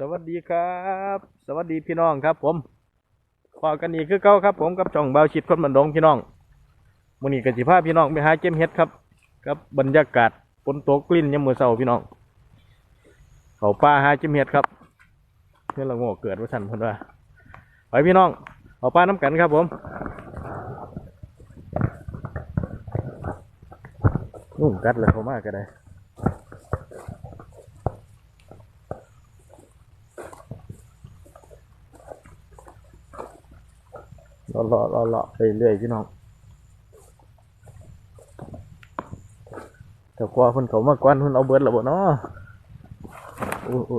สวัสดีครับ สวัสดีพี่น้องครับ ผมพอกันอีกคือเก่าครับ ผมกับจ่องเบาชิดคนบันดงพี่น้องมื้อนี้ก็สิพาพี่น้องไปหาเจมเฮ็ดครับกับบรรยากาศฝนตกกลิ้นยามมื้อเช้าพี่น้อง เขาป่าหาเจมเฮ็ดครับเพื่อนละโง่เกิดว่าสันเพิ่นว่าไปพี่น้องเอาป่าน้ำกันครับผมนุ่งกัดเลยเขามากก็ได้ รอรอรอรอไปเรื่อยพี่น้องแต่กว่าเพิ่นเขามากวนเพิ่นเอาเบิดแล้วบ่เนาะโอ้โอ้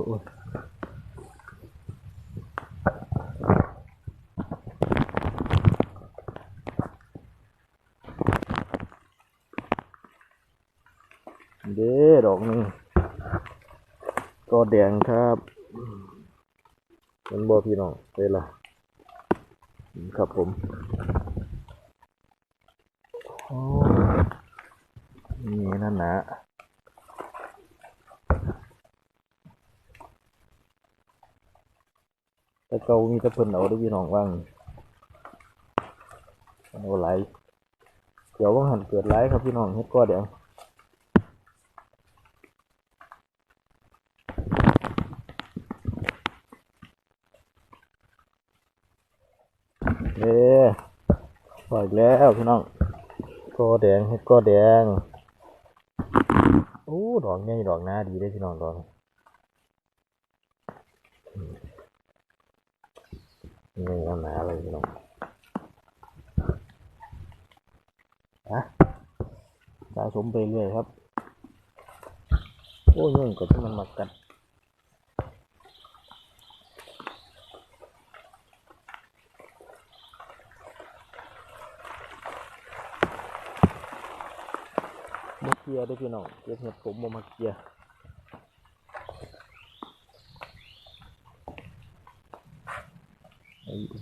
เด้ดอกหนึงก็แดงครับเป็นบ่พี่น้องไปละ ครับผมโอ้นี่นั่นนะแต่เกามีต่เพิ่นเอาได้พี่น้องว่างเอาไหลเดี๋ยวว่างหันเกิดไหลครับพี่น้องเฮ็ดก็เดี๋ยวเอ้ปล่อย แล้วพี่น้องก็แดงเฮ็ดก็แดงโอ้ดอกใหญ่ดอกหน้าดีเลยพี่น้องดอกนี่เอาหนาเลยพี่น้องอะสะสมไปเรื่อยครับ โอ้ยงกับที่มันมากัด มักเกียร์ด้วยพี่น้องเก็บเห็ดผมบ่มักเกียร์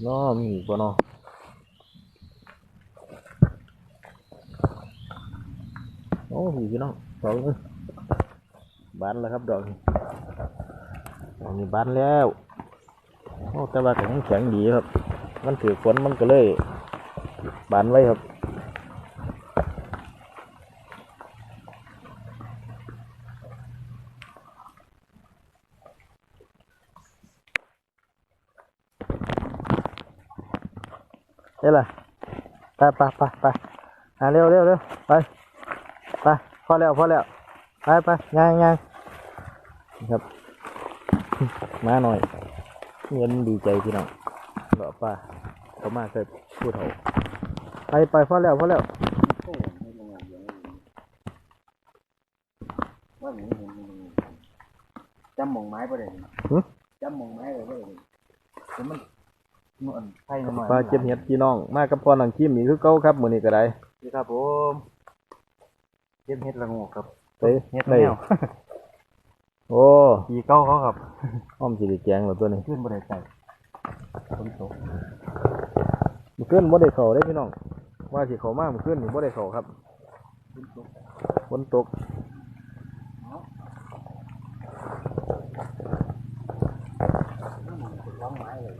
น้อมีบ่เนาะโอ้พี่พี่น้องดองบานแล้วครับดอกนี้ดอกนี้บานแล้วโอ้แต่ว่าแข็งแข็งดีครับ มันถือฝนมันก็เลยบานไว้ครับ เฮ้ยล่ะไปไปไปไปอ่าเร็วเร็วเร็วไปไปพอแล้วพอแล้วไปไปย่างย่างครับมาหน่อยเงินดีใจพี่น้องเหรอป้าเขามาเคยพูดเขาไปไปพอแล้วพอแล้วว่าหนูเห็นจำหมองไม้ประเด็นหึจำหมองไม้เลยประเด็นผมมันมัน ไผ่หน่อยปลาเจ็บเห็ดพี่น้อง มากับพ่อนังคิมนี่คือเก้าครับมื้อนี้ก็ได้นี่ครับผมเจ็บเห็ดละโงกครับเฮ้ยเห็ดได้แมวโอ้ปีเก้าเขาครับอ้อมสิได้แกงแล้วตัวนี้ขึ้นประเด็นใส่ฝนตกมันขึ้นบ่ได้เข้าได้พี่น้องว่าสิเข้ามามันขึ้นนี่บ่ได้เข้าครับฝนตก ฝนตก ร้องไม้เลย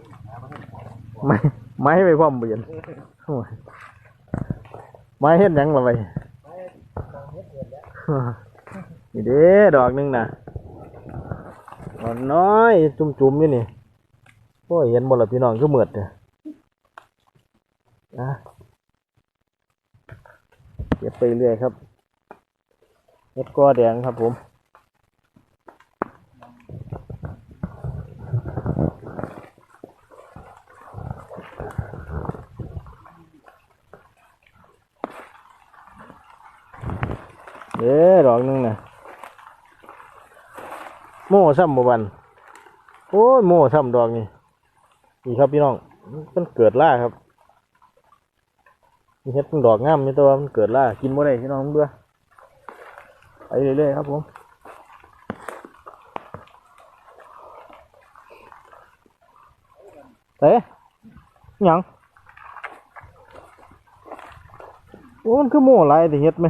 ไม้ไม้ไปพร้อมเบียนไม้เฮ็ดหยังละไปนี่เด้ดอกหนึงนะดอกน้อย จุ่มๆอยู่นี่โอ้ยเห็นบ่ละพี่น้องคือมือดเด้ออะเก็บไปเรื่อยครับเฮ็ดกอแดงครับผม เด้ดอกหนึงน่ะ โม่ซ้ำบ่บันโอ้ยโม่ซ้ำดอกนี่นี่ครับพี่น้องมันเกิดล่าครับมีเฮ็ดเป็นดอกงามนี่ตัวมันเกิดล่ากินบ่ได้พี่น้องเบื่อไปเรื่อยๆครับผมเอ๊ะยังโอ้มันคือโม่ลายแต่เฮ็ดไหม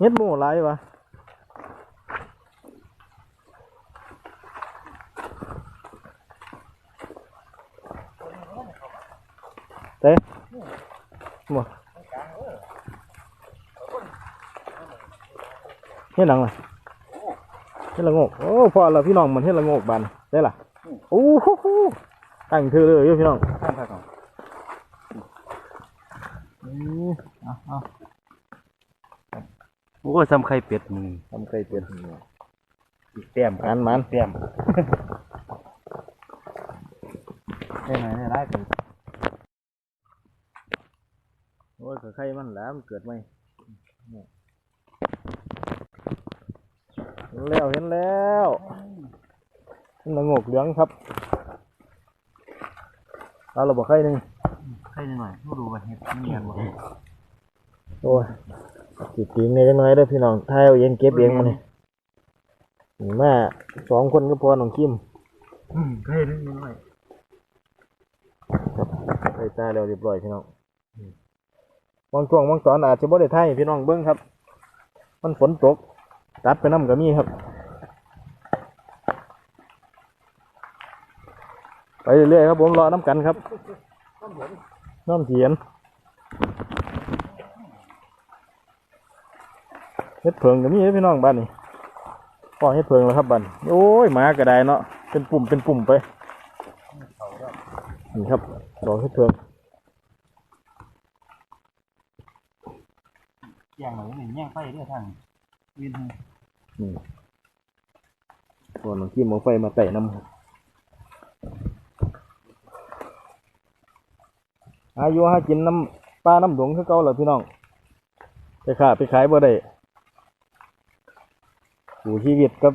เฮ็ดหมูไรวะ เต้บ่เฮ็ดหนังล่ะเฮ็ดละโงกโอ้พอแล้วพี่น้องมันเฮ็ดละโงกบานได้ล่ะโอ้โหโหตั้งเธอเลยอยู่พี่น้องข้างทางของอือเอาเอาโอ้ซ้ำไข่เป็ดมึงทำไก่เป็ดอีกแต้มมันมันแต้มได้ไหมได้ไรเป็น โอ้ยก็ไข่มันแหล้วมันเกิดไหมเห็นแล้วเห็นแล้วเห็นละโงกเหลืองครับเอาเราบอกไข่หนึ่งไข่หน่อยไม่รู้ว่าเห็ดเนียนบ่โอ้ยสิติงเนี่ยจังน้อยเด้อพี่น้องทายเอาเองเก็บเองมาเนี่ยมาสองคนก็พอน้องคิมอืมไข่นิดหน่อยใส่ตาแล้วเรียบร้อยพี่น้อง บางช่วงบางตอนอาจจะบ่ได้ไทยพี่น้องเบิ้งครับ มันฝนตก ตัดไปน้ำก็มีครับ ไปเรื่อยๆครับผมรอน้ำกันครับน้ำเถียนเฮ็ดเพิงก็มีพี่น้องบ้านนี้พ่อเฮ็ดเพิงแล้วครับบ้านโอ้ยหมากระไดเนาะเป็นปุ่มเป็นปุ่มไปนี่ครับดอกเฮ็ดเพิง ย่างหน่อยนี่ย่งไฟเด้อทางวินอืมก่อนน้องกิมเอาไฟมาแตะน้ำครับอายุห้ากินน้ำปลาน้ำหลวงคือเก่าเหรอพี่น้อง ไปขาไปขายบ่ได้อยู่ชีวิตกับ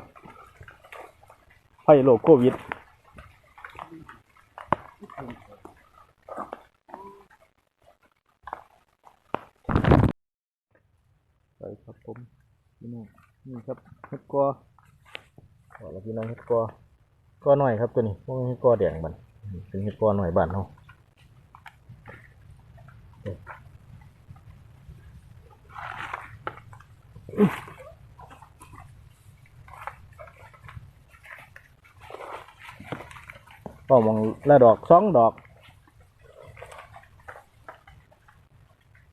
ไฟโรคโควิด ไปครับผมพี่น้องนี่ครับเฮ็ดกอขอแล้วพี่น้องเฮ็ด กอกอหน่อยครับตัวนี้พวกเฮ็ดกอแดงบันเป็นเฮ็ดกอหน่อยบ้านเฮาก็มองละดอกสองดอก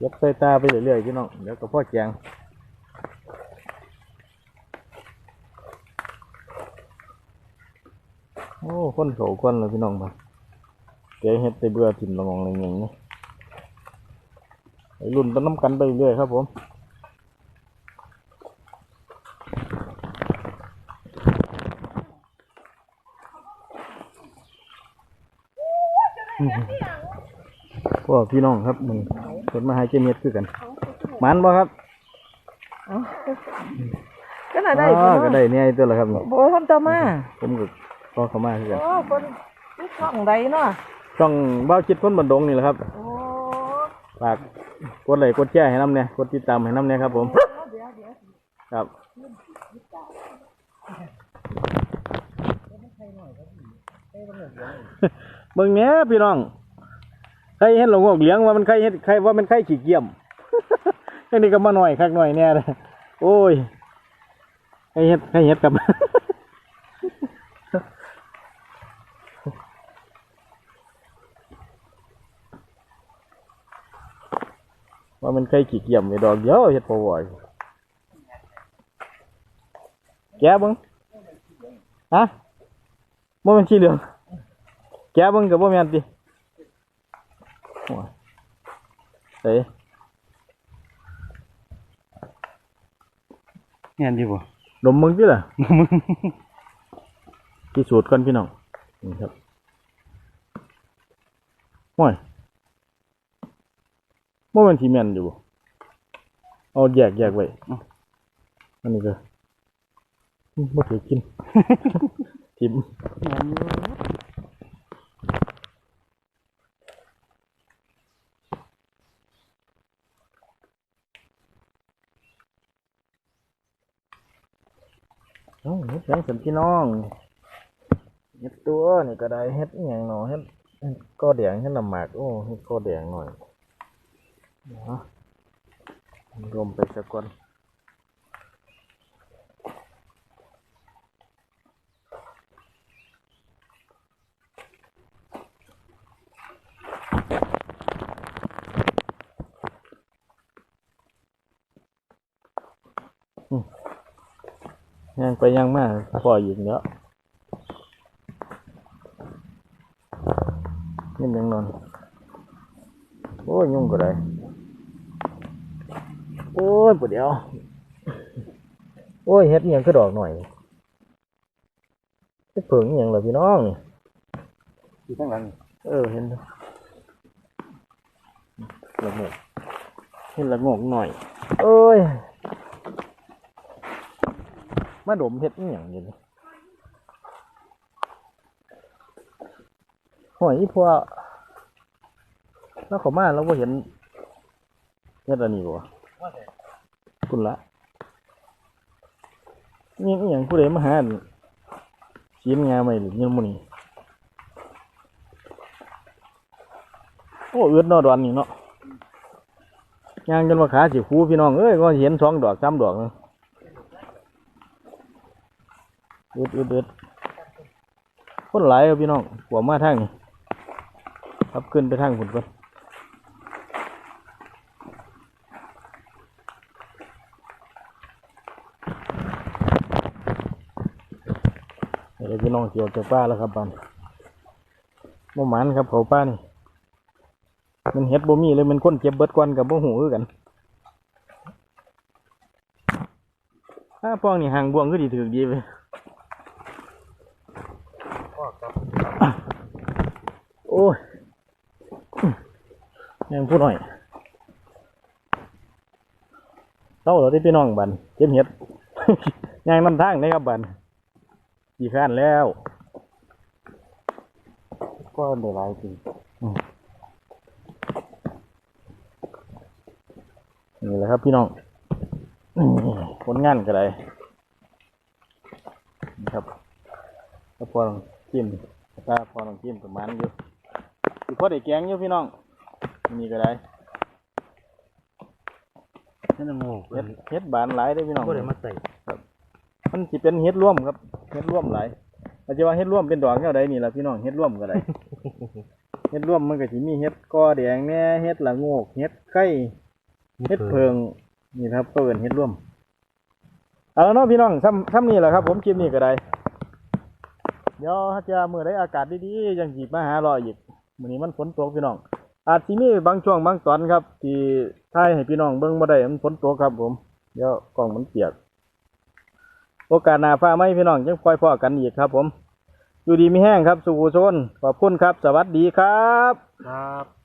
ยกใส่ตาไปเรื่อยๆพี่น้องเดี๋ยวก็พ่อแจง โอ้ค นเขาคนเลยพี่น้องมาแกเฮ็ดไปเบื่อถิ่มละมองอะไรอย่างนี้ไอ้รุ่นต้นน้ำกันไปเรื่อยครับผมพวกพี่น้องครับมึงเปิดมาหาเจมเม็ดคือกันหมันบ่ครับก็น่าได้อ๋อพี่ก็น้องได้เนี่ยตัวละครับนี่โบคนต่อมาผมก็พ อเข้ามาคือกันโอ้คนนี่ช่องใดเนาะช่องบ้าวคิดคนบันดงนี่แหละครับโอ้ฝากกดไลค์กดแชร์ให้น้ำเนี่ยกดติดตามให้น้ำเนี่ยครับผม เดี๋ยวเดี๋ยวครับ เบิ่งเนี้ยพี่น้องใครเห็นหลงอกเหลียงว่ามันใครเห็นใครว่ามันใครขี้เกียมอันนี้ก็มาหน่อยคักหน่อยแน่เลยโอ้ยใครเห็ดใครเห็ดกับ ว่ามันใครขี้เกียมไอ้ดอกเดียวเห็ดพอไหวแกะเบิ่งฮะบ่แมันสีเหลืองแกะเบิ่งกับบ่แม่นติโอ้ยเอ้ยเนียนดีบ่ดมมึงติล่ะพิสูจน์ก่อนพี่น้องนี่ครับห้อย บ่แม่นที่แม่นอยู่บ่เอาแยกแยกไว้อันนี้ก็อืมบ่ถือกิน ทิมเนียนอยู่เอ้าเฮ็ดหยังสันพี่น้องเฮ็ดตัวนี่ก็ได้เฮ็ดอหยังหนอเฮ็ดเฮ็ดก้อแดงเฮ็ดน้ำหมากโอ้เฮ็ดก้อแดงหน่อย đó gồm về sơ quân ยังไปยังมาพอยิงแล้วนี่ยังนอน โอ้ยุ่งก็ได้ โอ้ยปวดเดียว โอ้ยเฮ็ดอิหยังก็ดอกหน่อยเฮ็ดเผิงอิหยังเหรอพี่น้องนี่อยู่ข้างหลัง เออเห็นแล้วละโงกเห็นละโงกหน่อย เอ้ย มาดมเฮ็ดอิหยังอยู่นี่หอยอีพวกแล้วเขามาแล้วก็เห็นเฮ็ดอันนี้บ่วะ คุณละนี่อย่างผู้ใดมาหาสนชิ้นงามไหมหรือยังมุนี่โอ้เอือดเนอดอนนี่เนาะย่างจนว่าขาสิคูพี่น้องเอ้ยก็เห็นสองดอกสามดอกนะเอืดเอืดเอืดคนหลายพี่น้องกว่ามาทางนี่ครับขึ้นไปทางผุนก่อ ดี๋ยวพี่น้องเกี่ยวจากป้าแล้วครับบันบ่หมันครับเขาป้านี่มันเฮ็ดบ่มีเลยมันคนเจ็บเบิดกวนกับบ่หูกันถ้าป้องนี่ห่างบ่วงก็ดีถือดีไปพ่อครับโอ้ยยังพูดหน่อยเต้าเราได้พี่น้องบันเจ็บเฮ็ดยางนำทางได้ครับบัน กี่ข้านแล้ว ก็ได้หลายจริงนี่แหละครับพี่น้องนี่ผลงานก็ได้นี่ครับแล้วพอลองจิ้มตาพอลองจิ้มประมาณอยู่อยู่พอได้แกงอยู่พี่น้องนี่ก็ได้นั่นนะโง่เฮ็ดเฮ็ดบานหลายได้อพี่น้องก็ได้มาใส่มันสิเป็นเฮ็ดร่วมครับ เฮ็ดร่วมหลายอาจจะว่าเฮ็ดร่วมเป็นดอกแนวใดนี่ล่ะพี่น้องเฮ็ดร่วมก็ได้ เฮ็ดร่วมมันก็สิมีเฮ็ดกอแดงแหน่เฮ็ดละโงกเฮ็ดไข่เฮ็ดเพิงนี่ครับก็เอิ้นเฮ็ดร่วมเอาละเนาะพี่น้องซ้ำซ้ำนี่แหละครับ ผมคลิปนี้ก็ได้เดี๋ยวถ้าจะมื้อใดอากาศดีๆจังสิมาหารออีกมื้อนี้มันฝนตกพี่น้อง อาจสิมีบางช่วงบางตอนครับ ที่ถ่ายให้พี่น้องเบิ่งบ่ได้มันฝนตกครับ ผม เดี๋ยวกล้องมันเปียก โอกาสหน้าฟ้าไหมพี่น้องยังคอยพ่อกันอีกครับ ผม อยู่ดีมีแห้งครับสู่โซนขอบคุณครับ สวัสดีครับ ครับ